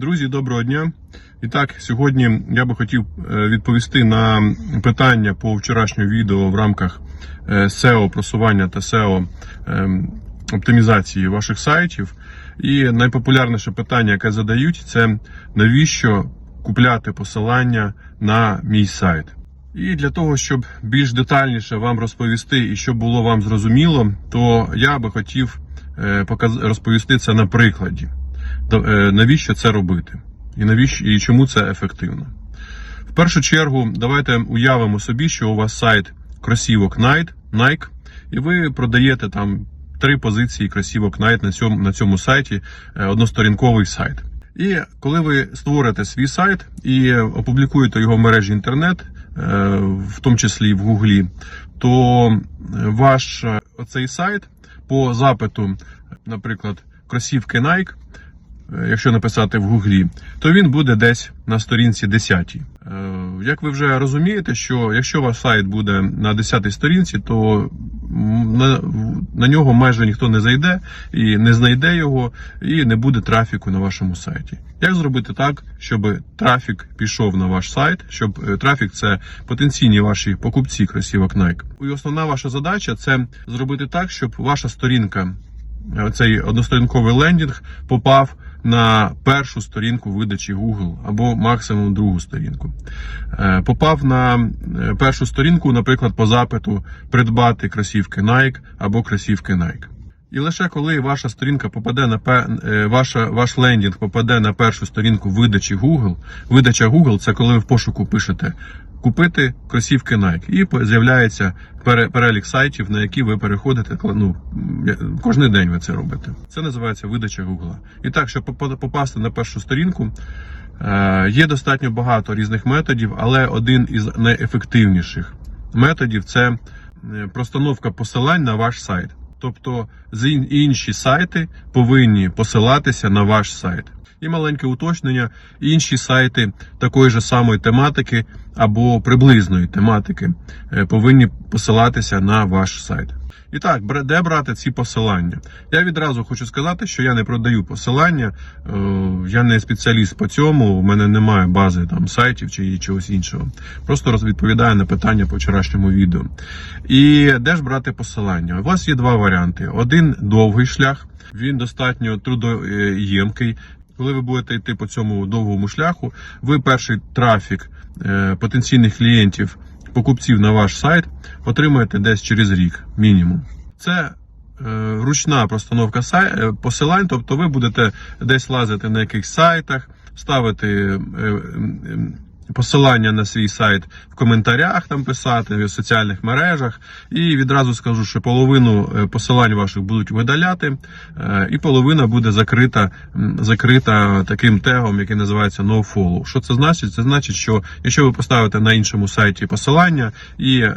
Друзі, доброго дня. І так, сьогодні я би хотів е, відповісти на питання по вчорашньому відео в рамках е, SEO просування та SEO ем, оптимізації ваших сайтів. І найпопулярніше питання, яке задають, це навіщо купляти посилання на мій сайт. І для того, щоб більш детальніше вам розповісти і щоб було вам зрозуміло, то я би хотів е, розповісти це на прикладі. Е, Навіщо це робити? І навіщо і чому це ефективно? В першу чергу, давайте уявимо собі, що у вас сайт кросівок Nike, і ви продаєте там три позиції кросівок Nike на цьому, на цьому сайті, е, односторінковий сайт. І коли ви створите свій сайт і опублікуєте його в мережі інтернет, е, в тому числі в Гуглі, то ваш оцей сайт по запиту, наприклад, кросівки Nike, якщо написати в Гуглі, то він буде десь на сторінці 10. Е, Як ви вже розумієте, що якщо ваш сайт буде на 10 сторінці, то на, на нього майже ніхто не зайде і не знайде його, і не буде трафіку на вашому сайті. Як зробити так, щоб трафік пішов на ваш сайт, щоб е, трафік це потенційні ваші покупці кросівок Nike? І основна ваша задача це зробити так, щоб ваша сторінка цей односторінковий лендінг попав на першу сторінку видачі Google або максимум другу сторінку. Е, Попав на е, першу сторінку, наприклад, по запиту придбати кросівки Nike або кросівки Nike. І лише коли ваша сторінка попаде на е, ваша, ваш лендінг попаде на першу сторінку видачі Google. Видача Google це коли ви в пошуку пишете купити кросівки Nike. І з'являється пере- перелік сайтів, на які ви переходите. Ну, кожен день ви це робите. Це називається видача Google. І так, щоб попасти на першу сторінку, е, є достатньо багато різних методів, але один із найефективніших методів це е, простановка посилань на ваш сайт. Тобто інші сайти повинні посилатися на ваш сайт. І маленьке уточнення: інші сайти такої ж самої тематики або приблизної тематики е, повинні посилатися на ваш сайт. І так, де брати ці посилання? Я відразу хочу сказати, що я не продаю посилання, е, я не спеціаліст по цьому, у мене немає бази там сайтів чи чогось іншого. Просто відповідаю на питання по вчорашньому відео. І де ж брати посилання? У вас є два варіанти: один довгий шлях, він достатньо трудоємкий. Коли ви будете йти по цьому довгому шляху, ви перший трафік е, потенційних клієнтів, покупців на ваш сайт отримаєте десь через рік, мінімум. Це е, ручна простановка е, посилань, тобто ви будете десь лазити на якихось сайтах, ставити посилання на свій сайт в коментарях там писати, в соціальних мережах. І відразу скажу, що половину е, посилань ваших будуть видаляти, е, і половина буде закрита, закрита таким тегом, який називається NoFollow. Що це значить? Це значить, що якщо ви поставите на іншому сайті посилання, і е,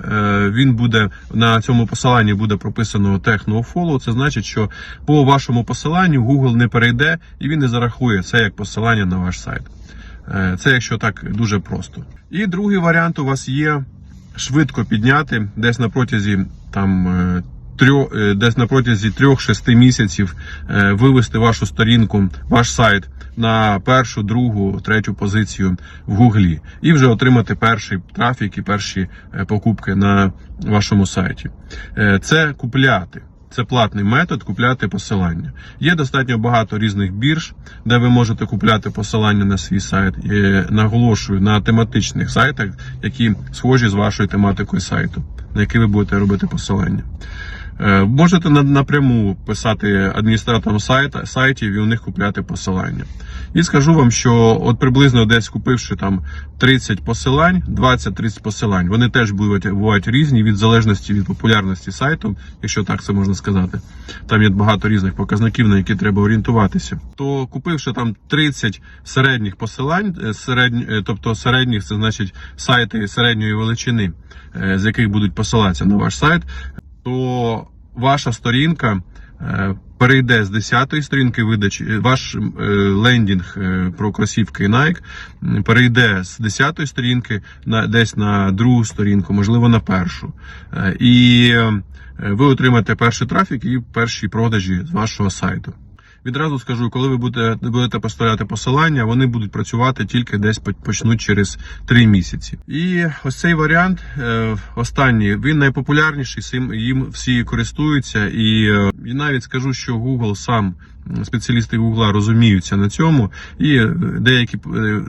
він буде на цьому посиланні буде прописано тег NoFollow, це значить, що по вашому посиланню Google не перейде і він не зарахує це як посилання на ваш сайт. Е, Це якщо так дуже просто. І другий варіант у вас є швидко підняти десь на протязі там. е, трьох, е, десь на протязі 3-6 місяців вивести вашу сторінку, ваш сайт на першу, другу, третю позицію в Гуглі і вже отримати перший трафік і перші покупки на вашому сайті. Це купляти. Це платний метод купляти посилання. Є достатньо багато різних бірж, де ви можете купляти посилання на свій сайт. І наголошую на тематичних сайтах, які схожі з вашою тематикою сайту, на які ви будете робити посилання. Е, Можете напряму писати адміністраторам сайта, сайтів і у них купляти посилання. І скажу вам, що от приблизно десь купивши там 30 посилань, 20-30 посилань, вони теж бувають, різні від залежності від популярності сайту, якщо так це можна сказати. Там є багато різних показників, на які треба орієнтуватися. То купивши там 30 середніх посилань, е, середнь, е, тобто середніх, це значить сайти середньої величини, з яких будуть посилатися на ваш сайт, то ваша сторінка е, перейде з 10-ї сторінки видачі, е, ваш е, лендінг про кросівки Nike перейде з 10-ї сторінки на десь на другу сторінку, можливо, на першу. І ви отримаєте перший трафік і перші продажі з вашого сайту. Відразу скажу, коли ви будете, будете поставляти посилання, вони будуть працювати тільки десь по- почнуть через 3 місяці. І ось цей варіант, е, останній, він найпопулярніший, цим- їм всі користуються. І, е, і навіть скажу, що Google сам, спеціалісти Google розуміються на цьому, і е, деякі,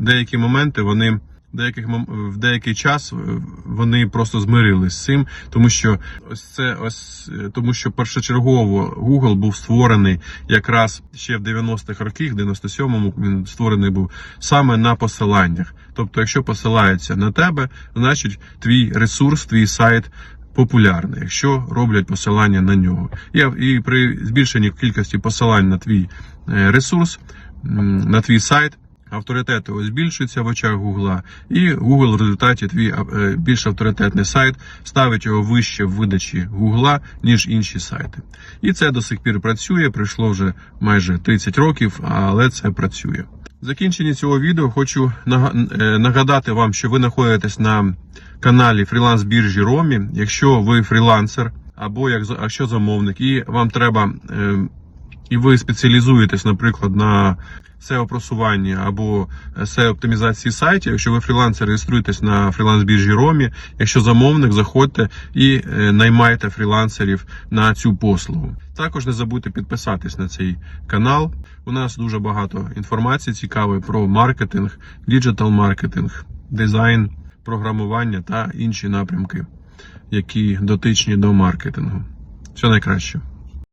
деякі моменти вони. Деяких в деякий час е, вони просто змирились з цим, тому що ось це ось е, тому, що першочергово Google був створений якраз ще в 90-х роках, в 97-му він створений був саме на посиланнях. Тобто, якщо посилаються на тебе, значить твій ресурс, твій сайт. Популярний, якщо роблять посилання на нього, і при збільшенні кількості посилань на твій е, ресурс, на твій сайт, авторитет збільшується в очах Гугла, і Google в результаті твій е, більш авторитетний сайт ставить його вище в видачі Гугла, ніж інші сайти. І це до сих пір працює. Пройшло вже майже 30 років, але це працює. В закінченні цього відео хочу е, нагадати вам, що ви знаходитесь на каналі фріланс біржі Ромі. Якщо ви фрілансер або як якщо замовник, і вам треба. е, і ви спеціалізуєтесь, наприклад, на SEO просуванні або SEO оптимізації сайтів. Якщо ви фрілансер, реєструєтесь на фріланс біржі Ромі. Якщо замовник, заходьте і е, наймайте фрілансерів на цю послугу. Також не забудьте підписатись на цей канал. У нас дуже багато інформації цікавої про маркетинг, діджитал маркетинг, дизайн, програмування та інші напрямки, які дотичні до маркетингу. Все найкраще.